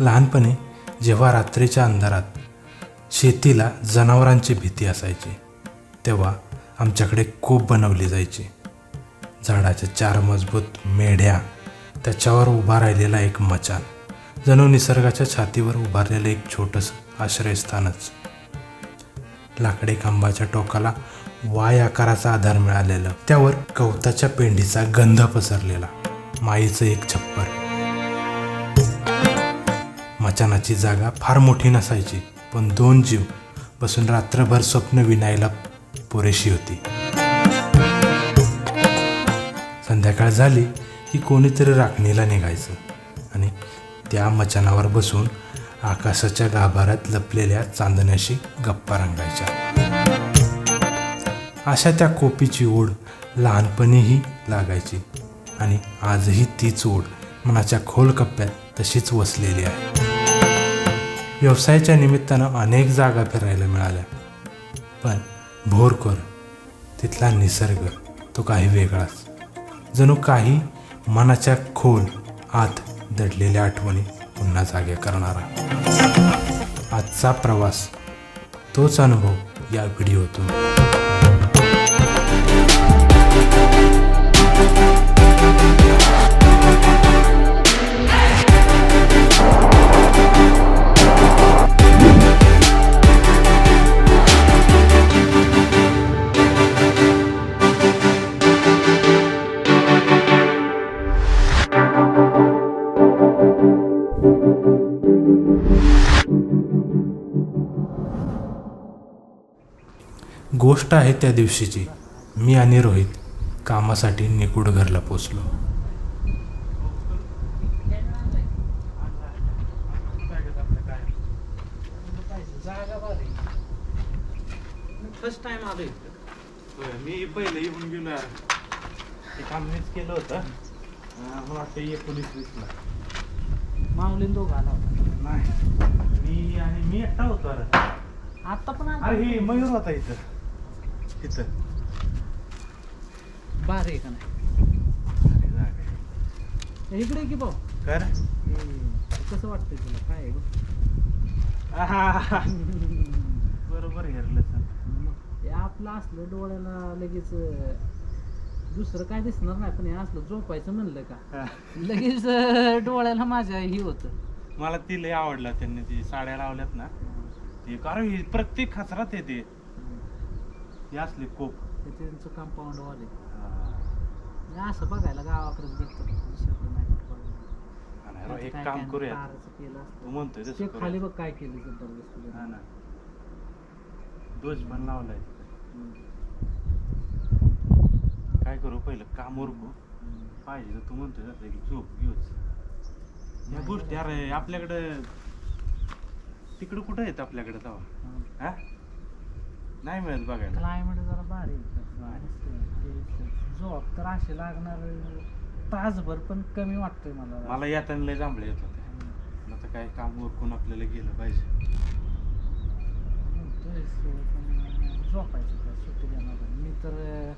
लहानपणी जेव्हा रात्रीच्या अंधारात शेतीला जनावरांची भीती असायची तेव्हा आमच्याकडे कोप बनवली जायची. झाडाच्या चार मजबूत मेढ्या त्याच्यावर उभा राहिलेला एक मचान जणू निसर्गाच्या छातीवर उभारलेलं एक छोटंसं आश्रयस्थानच. लाकडी खांबाच्या टोकाला वाय आकाराचा आधार मिळालेला त्यावर गवताच्या पेंडीचा गंध पसरलेला माईचं एक छप्पर. मचानाची जागा फार मोठी नसायची पण दोन जीव बसून रात्रभर स्वप्न विणायला पुरेशी होती. संध्याकाळ झाली की कोणीतरी राखणीला निघायचं आणि त्या मचानावर बसून आकाशाच्या गाभाऱ्यात लपलेल्या चांदण्याशी गप्पा रंगायच्या. अशा त्या कोपीची ओढ लहानपणीही लागायची आणि आजही तीच ओढ मनाच्या खोल कप्प्यात तशीच वसलेली आहे. व्यवसायाच्या निमित्तानं अनेक जागा फिरायला मिळाल्या. पण भोरकर तिथला निसर्ग तो काही वेगळाच. जणू काही मनाच्या खोल आत दडलेल्या आठवणी पुन्हा जागे करणारा. आजचा प्रवास तोच अनुभव या व्हिडिओतून. गोष्ट आहे त्या दिवशीची. मी आणि रोहित कामासाठी निकुड घरला पोचलो. फर्स्ट टाइम आलोय. मी पहिले येऊन गेलो ते काम मीच केलं होतं. मला वाटतं एकोणीस वीसला माऊलीन दोघं आला होता. नाही. मी आणि मी एकटा होतो अरे आता पण आला? अरे हे मयूर होता इथं. इथं भारी आहे का नाही? जागा आहे. हे इकडे की भाऊ. कर. हे कसं वाटतंय तुला? काय आहे गं? आहा. बरोबर हेरलं सर मग हे आपलं असलं डोळ्याला लगेच अं, दुसरं काय दिसणार नाही पण हे असलं झोपायचं म्हणलं का? लगेच अं, डोळ्याला माझ्या हे होतं. मला ती लय आवडला त्यांनी ती साड्या लावल्यात ना. ती कारण ही प्रत्येक खचरात येते. ही असली कोप. ते त्यांचं कंपाऊंड वाले हे. असं बघायला गावाकडेच भेटतं दुसरीकडे नाही कुठं बघायला. आणि राव, एक काय काम काय करूया ताराचं केलं असतं. तू म्हणतोय ते तसं खाली करूया. बघ काय केलं जबरदस्त हा ना. दोष पण लावलाय. काय करू पहिलं काम उरकू. पाहिजे तर तू म्हणतोय तसं एक झोप घेऊच. या गोष्टी अरे आपल्याकडं तिकडं कुठं येत आपल्याकडे तेव्हा हा? नाही मिळत बघायला. क्लायमेट जरा भारी आहे. ते- झोप तर असे लागणार तासभर पण कमी वाटतंय मला. मला येताना लय जांभळे येत होते. पण आता काय काम उरकून आपल्याला गेलं पाहिजे. पण झोपायचं सुट्टी देणार नाही. मी तर अं,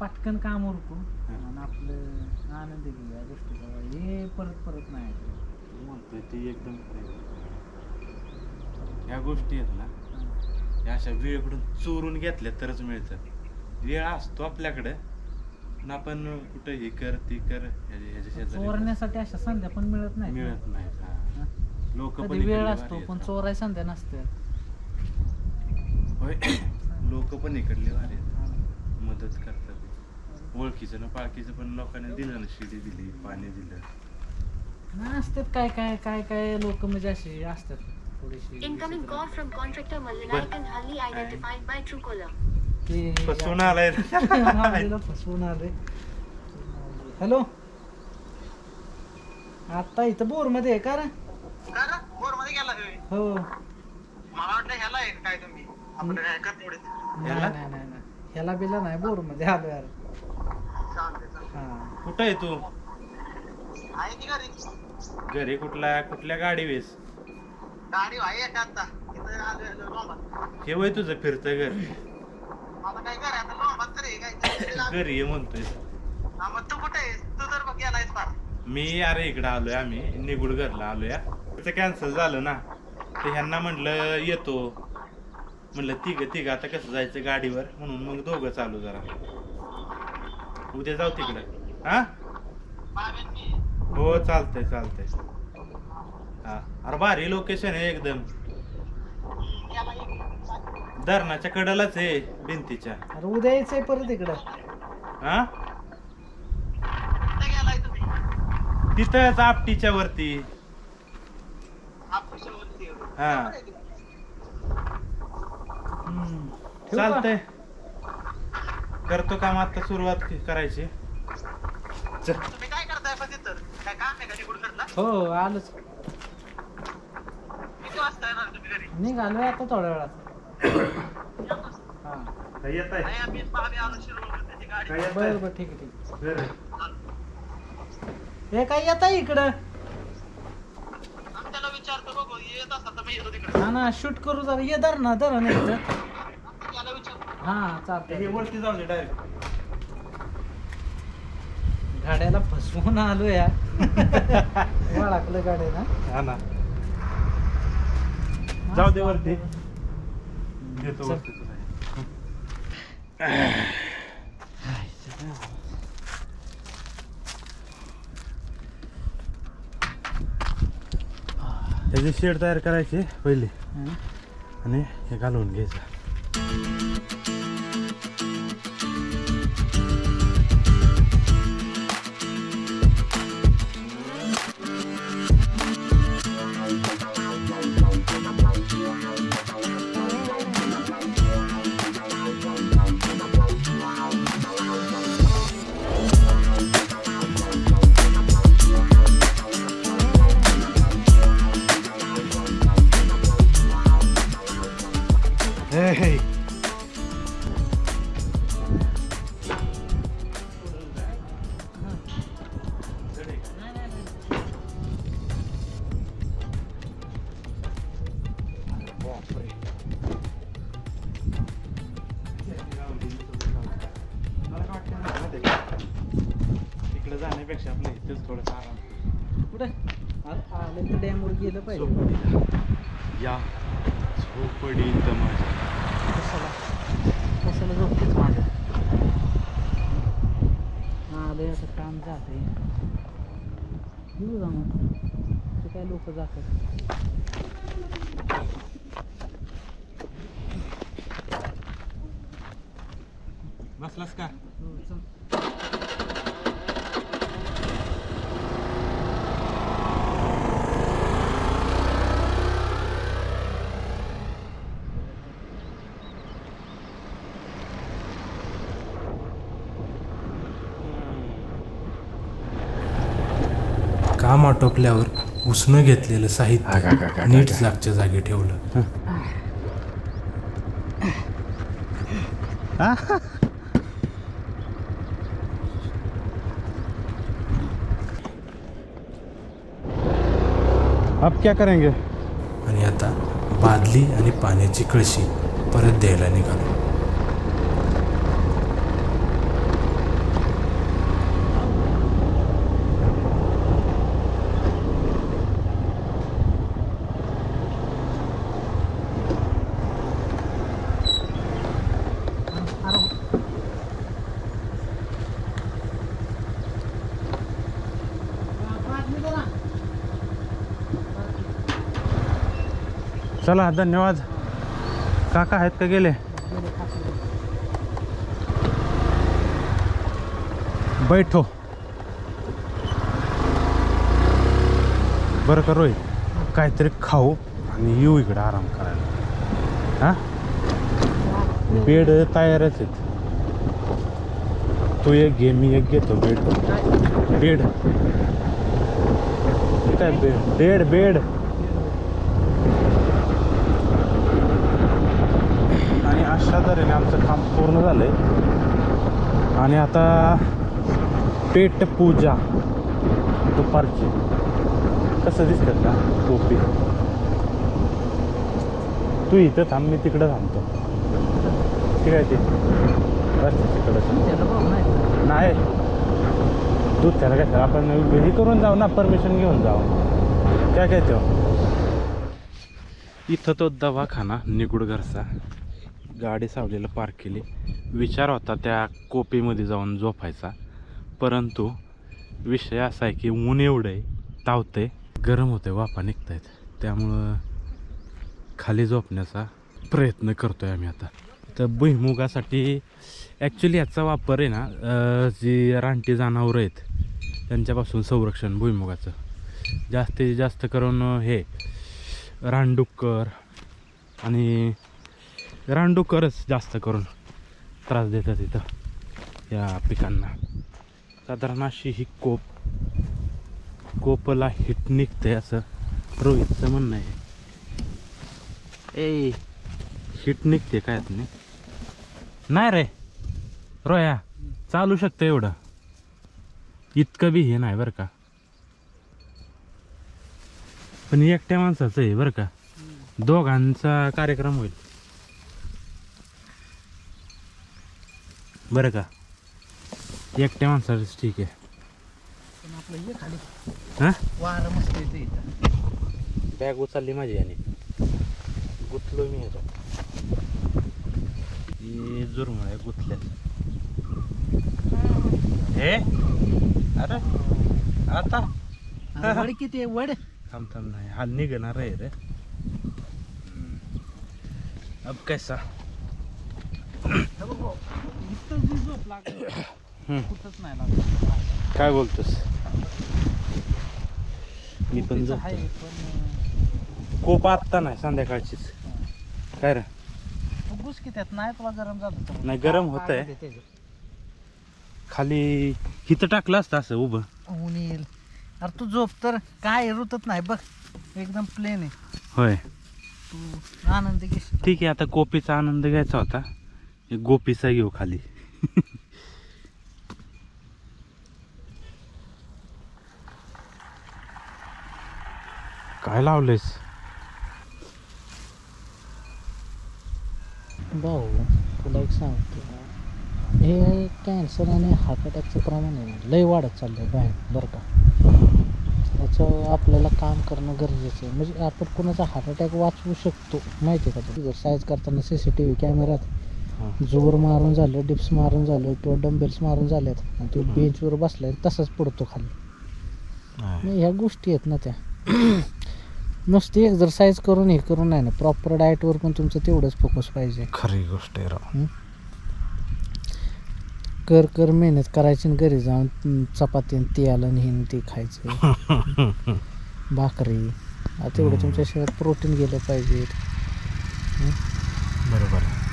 पटकन काम उरकून आणि आपलं आनंद घेऊ या गोष्टीचा. हे परत परत नाही. तू म्हणतोय ते एकदम खरं आहे. या गोष्टी आहेत ना या अशा वेळेकडून चोरून घेतल्या तरच मिळतात वेळ असतो आपल्याकडे पण आपण कुठं हे कर ती कर ह्याच्या ह्याच्या शेजारी चोरण्यासाठी अशा संध्या पण मिळत नाही. मिळत नाही लोक पण कधी वेळ असतो पण. चोराय संध्या नसते. होय. लोक पण इकडले भारी आहेत. मदत करतात. ओळखीचं ना पाळखीचं पण लोकांनी दिलं ना शिडी दिली पाणी दिलं. नाही असतात काय काय काय काय लोक म्हणजे असे असतात. Incoming call from contractor Mallanaikan Halli identified by. ते फसवून आलाय. फसवून आले हॅलो? आता इथं बोरमध्ये आहे का रे? बोरमध्ये गेला हो. मला वाटलं ह्याला आहे काय तुम्ही? आपण ह्याला? नाही नाही नाही. ह्याला बिला नाही बोरमध्ये आलो यार हा. कुठं आहे तू? आहे की घरी? घरी कुठला कुठल्या गाडी वेस गाडी आहे एक आता? इथं आलो लोंबात. हे वय तुझं फिरतं घर. आता काय कर आता लोंबात तरी आहे काय? घरी ये म्हणतोय. हा, मग तू कुठे आहेस? तू तर बघ गेलायस फार. मी अरे इकडे आलोय आम्ही. निगुड घरला आलोय. तिकडचं कॅन्सल झालं ना. ते ह्यांना म्हणलं येतो. म्हणलं तिघ तिघ आता कसं जायचं गाडीवर? म्हणून मग दोघं चालू जरा. उद्या जाऊ तिकडं. हा? हो चालतंय चालतंय. हा. अरे भारी लोकेशन आहे एकदम. धरणाच्या कडलाच आहे भिंतीच्या. अरे उद्या यायचंय परत इकडं. हा? कुठे गेलाय तुम्ही तिथंच आपटीच्या वरती. हा. हम्म. ठेवू का? चालतंय. करतो काम आता सुरुवात करायची. तुम्ही काय करताय पण तिथं? काय काम आहे का? निघून करला हो आलोच किती वाजता येणार तुम्ही घरी निघालोय आता थोड्या वेळात. हा काय येत आहे. नाही आम्ही आम्ही आलो शिरोळ त्याची गाडी. काय येत बरं बरं ठीक आहे ठीक आहे. आहे हे काय येत आहे इकडं? आम्ही त्याला विचारतो बघू येत असतात तर मी येतो तिकडे. हा ना शूट करू जरा. ये धर ना धर ना इथं. त्याला विचारतो. हा हे चालतंय वरती डायरेक्ट गाड्याला फसवून आलो या वळाकलं गाड्याला. हा ना. जाऊ दे वरती देतो चल. वरती. त्याची शेड तयार करायची पहिली. आणि हे घालून घ्यायचं आलं तर डॅमवर गेलं पाहिजे. या झोपडी तमाशा कशाला? कशाला झोपतेच माझ्या? आलं आता काम जाते येऊ जा मग. ते काय लोक जातात? बसलास का हो, चल. काम आटोपल्यावर उसनं घेतलेलं साहित्य नीट जागच्या जागी ठेवलं. अब क्या करेंगे? आणि आता बादली आणि पाण्याची कळशी परत द्यायला निघालो अरे बाटली दे ना. चला धन्यवाद. काका आहेत का गेले? बैठो. बरं का रोहित काहीतरी खाऊ आणि येऊ इकडे आराम करायला. हा? बेड तयारच आहेत. तू एक घे मी एक घेतो बेड. बेड. हे काय बेड? बेड बेड आणि अशा तऱ्हेने आमचं काम पूर्ण झालंय. आणि आता पेट पूजा दुपारची. कसं दिसतं का? टोपी. तू इथं थांब मी तिकडं थांबतो. ठीक आहे ते. त्याला बघ नाही. नाही. दूध त्याला काय आपण हे करून जाऊ ना. परमिशन घेऊन जाऊ. काय काय तो? इथं तो दवाखाना निगुड घरचा गाडी सावलीला पार्क केली. विचार होता त्या कोपीमध्ये जाऊन झोपायचा. परंतु विषय असा आहे की ऊन एवढं आहे तावतंय गरम होतंय वाफा निघतायत. त्यामुळं खाली झोपण्याचा प्रयत्न करतोय आम्ही आता. तर भुईमुगासाठी ॲक्च्युली याचा वापर आहे ना जी रानटी जनावरं आहेत त्यांच्यापासून संरक्षण भुईमुगाचं. जास्तीत जास्त करून हे रानडुक्कर आणि रानडुकरच जास्त करून त्रास देतात इथं या पिकांना. साधारण अशी ही कोप कोपला हिट निघते असं रोहितचं म्हणणं आहे. ए हिट निघते काय नाही? नाही रे. रोया चालू शकतं एवढं. इतकं बी हे नाही बरं का. पण एकट्या माणसाचं आहे बरं का. दोघांचा कार्यक्रम होईल. बरं का. एकट्या माणसाचं ठीक आहे. पण आपलं हे खाली. हां? वारं मस्त येते इथं. बॅग उचलली माझी याने. गुतलो मी ह्याच्यात हे जुरमुळे गुतल्या. हे? अरे आता? अरे वड किती आहे वड. थांब थांब नाही. हाल निघणार आहे रे. अब कैसा? झोप लागली हम्म. कुठंच नाही लागत काय बोलतोस मी पण कोप आत्ता नाही संध्याकाळचीच. काय रे? अं, घुस की त्यात नाही तुला गरम झालं. नाही, गरम. लागत आहे. खाली हिथं टाकलं असतं असं उभं. ऊन येईल. अरे तू झोप तर काय रुतत नाही बघ. एकदम प्लेन आहे. होय. तू आनंदी घेशील. ठीक आहे आता गोपीचा आनंद घ्यायचा होता. एक गोपीचा घेऊ खाली. काय लावलेस? भाऊ तुला एक सांगतो. हे कॅन्सर आणि हार्ट अटॅकचं प्रमाण आहे लय वाढत चाललं आहे बाहेर बरं का? त्याचं आपल्याला काम करणं गरजेचं आहे. म्हणजे आपण कोणाचा हार्ट अटॅक वाचवू शकतो माहिती आहे का तुझं साईज करताना सी सी टी व्ही कॅमेऱ्यात जोर मारून झालं डिप्स मारून झालं किंवा डंबेल्स मारून झाल्यात. आणि तो बेंचवर बसलाय तसाच पडतो खाली. ह्या गोष्टी आहेत ना त्या. नुसती एक्झरसाईज करून हे करून नाही ना प्रॉपर डाएटवर पण तुमचं तेवढंच फोकस पाहिजे. खरी गोष्ट आहे राव. कर कर मेहनत करायची आणि घरी जाऊन चपाती आणि तेल आणि हे आणि ते खायचं. भाकरी. तेवढं तुमच्या शरीरात प्रोटीन गेलं पाहिजे. बरोबर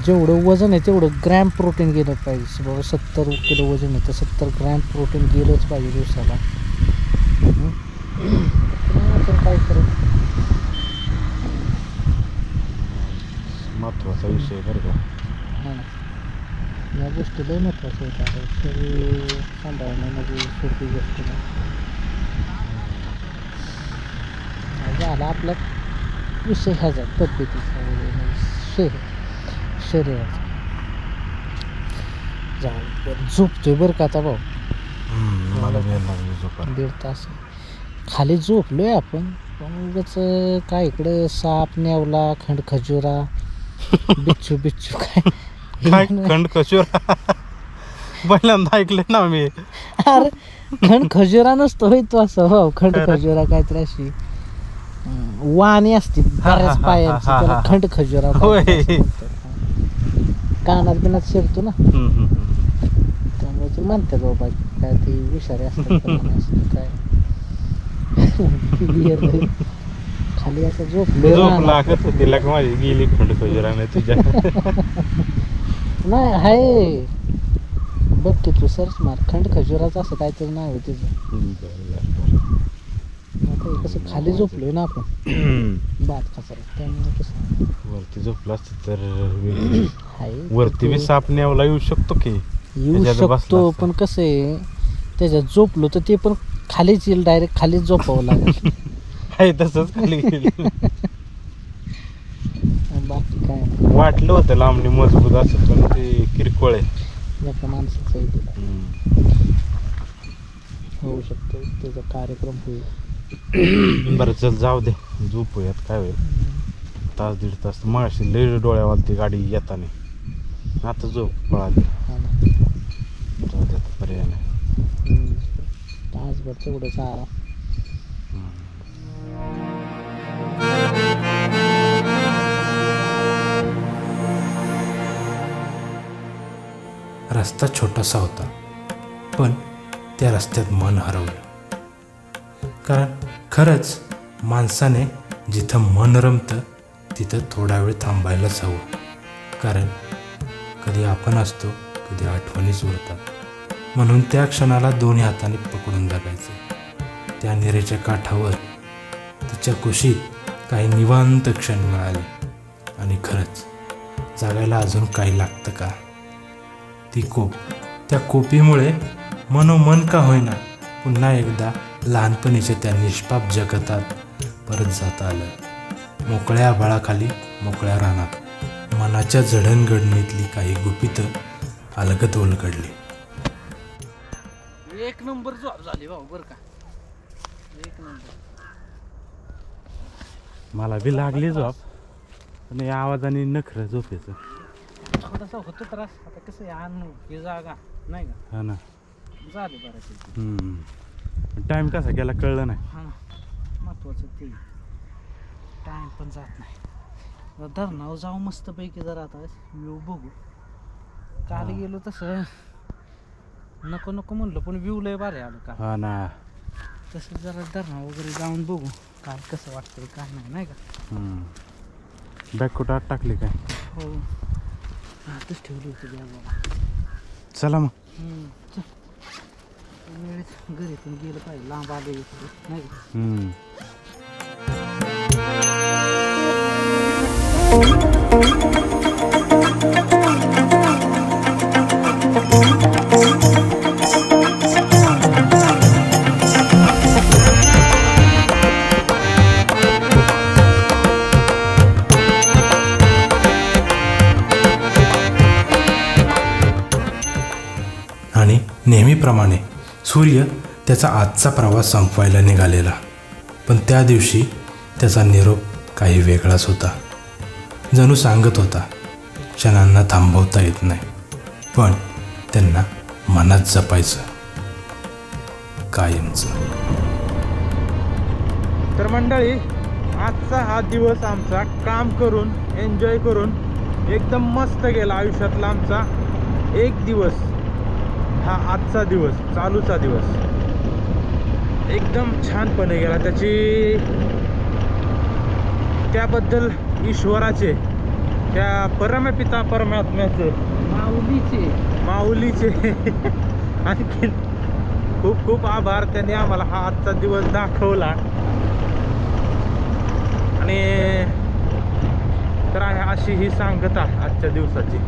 जेवढं वजन आहे तेवढं ग्रॅम प्रोटीन गेलं पाहिजे. बाबा सत्तर किलो वजन आहे तर सत्तर ग्रॅम प्रोटीन गेलंच पाहिजे दिवसाला. काय करू? महत्त्वाचा विषय बरं का. हा. या गोष्टी लय महत्त्वाच्या आहेत शरीर सांभाळणं म्हणजे सोपी गोष्ट नाही झाला आपला विषय ह्याचा तब्येतीचा वगैरे शरीराचा झोपतोय बरं का आता भाऊ? मला वेळ लागली झोपायला. दीड तास. खाली झोपलोय आपण पण उगाच काय इकडं साप नेवला खंड खजुरा बिच्छू बिच्छू काय? काय खंड कशोर पहिल्यांदा ऐकलं ना मी. अरे खंड खजुरा नसतो होय तो असं हो खंड खजुरा काहीतरी अशी. हं, वाणी असते बऱ्याच पायांची त्याला. खंड खजुरा होय. काहीतरी असं म्हणतात. हा. कानात बिनात शिरतो ना. हम्म, हम्म, हम्म. त्यामुळे ते म्हणतात बाबा काय ते विषारी असतात असतात, काय. नाही. खाली असं झोपलो झोप लागत होती लाग माझी गेली खंड कशोराने तुझ्या. नाही हाय. बघ की तू सर्च मार. खंड खजुराचं असं काहीतरी नाव आहे तिचं. आता हे कसं खाली झोपलोय ना आपण. त्यामुळे कसं वरती झोपला असत तर वेगळं. हाय वरती बी तो साप न्यावला येऊ शकतो की येऊ त्याच्यात बसला शकतो असता. पण कसं आहे त्याच्यात झोपलो तर ते पण खालीच येईल डायरेक्ट खालीच झोपावं लागेल आहे तसंच खाली गेली बाकी काय नाही वाटलं होतं लांबणी मजबूत असत पण ते किरकोळ आहे एका माणसाचं आहे ते. हम्म. होऊ शकतो त्याचा कार्यक्रम होईल बरं चल जाऊ दे. झोपूयात काय होईल? तास दीड तास. मगाशी लई डोळ्यावर ती गाडी येताना. आता झोप पळाली. जाऊ दे पर्याय नाही. तासभर रस्ता छोटासा होता पण त्या रस्त्यात मन हरवलं. कारण खरंच माणसाने जिथं मन रमतं तिथं थोडा वेळ थांबायलाच हवं. कारण कधी आपण असतो कधी आठवणीच उरतात. म्हणून त्या क्षणाला दोन्ही हाताने पकडून जगायचं त्या निरेच्या काठावर तिच्या कुशीत काही निवांत क्षण मिळाले. आणि खरंच जगायला अजून काही लागतं का? ती कोप त्या कोपीमुळे मनोमन का होईना पुन्हा एकदा लहानपणीच्या त्या निष्पाप जगतात परत जाता आलं. मोकळ्या आभाळाखाली मोकळ्या रानात. मनाच्या जडणघडणीतली काही गुपितं अलगत उलगडली एक नंबर जॉब झाली भाऊ बरं का. एक नंबर. मला बी लागली झोप पण या आवाजाने नखरं झोपेचं. थोडासा होतो त्रास. आता कसं ही जागा. नाही का? हा ना. झाली बऱ्यापैकी टाईम कसा गेला कळलं नाही. हा ना. महत्वाचं ते. टाइम पण जात नाही. आता धरणावर जाऊ मस्तपैकी जरा आता. व्ह्यू बघू. काल. गेलो तसं. नको नको म्हणलं पण व्ह्यू लय भारी आलं का हा ना. तसं जरा धरणा वगैरे जाऊन बघू. काय कसं वाटतंय काय नाही नाही का? बॅग कुठं आत टाकली काय? हो. आतच ठेवली होती बॅग बाबा. चला मग. हम्म, चल. वेळेत घरी पण गेलं पाहिजे लांब आले नाही हम्म. आणि नेहमीप्रमाणे सूर्य त्याचा आजचा प्रवास संपवायला निघालेला. पण त्या दिवशी त्याचा निरोप काही वेगळाच होता. जणू सांगत होता क्षणांना थांबवता येत नाही. पण त्यांना मनात जपायचं. कायमचं. तर मंडळी आजचा हा दिवस आमचा काम करून एन्जॉय करून एकदम मस्त गेला आयुष्यातला आमचा एक दिवस. हा आजचा दिवस चालूचा दिवस. एकदम छानपणे गेला. त्याची त्याबद्दल ईश्वराचे त्या परमपिता परमात्म्याचे माऊलीचे. माऊलीचे. आणखी खूप खूप आभार. त्यांनी आम्हाला हा आजचा दिवस दाखवला. आणि तर आहे अशी ही सांगता आजच्या दिवसाची.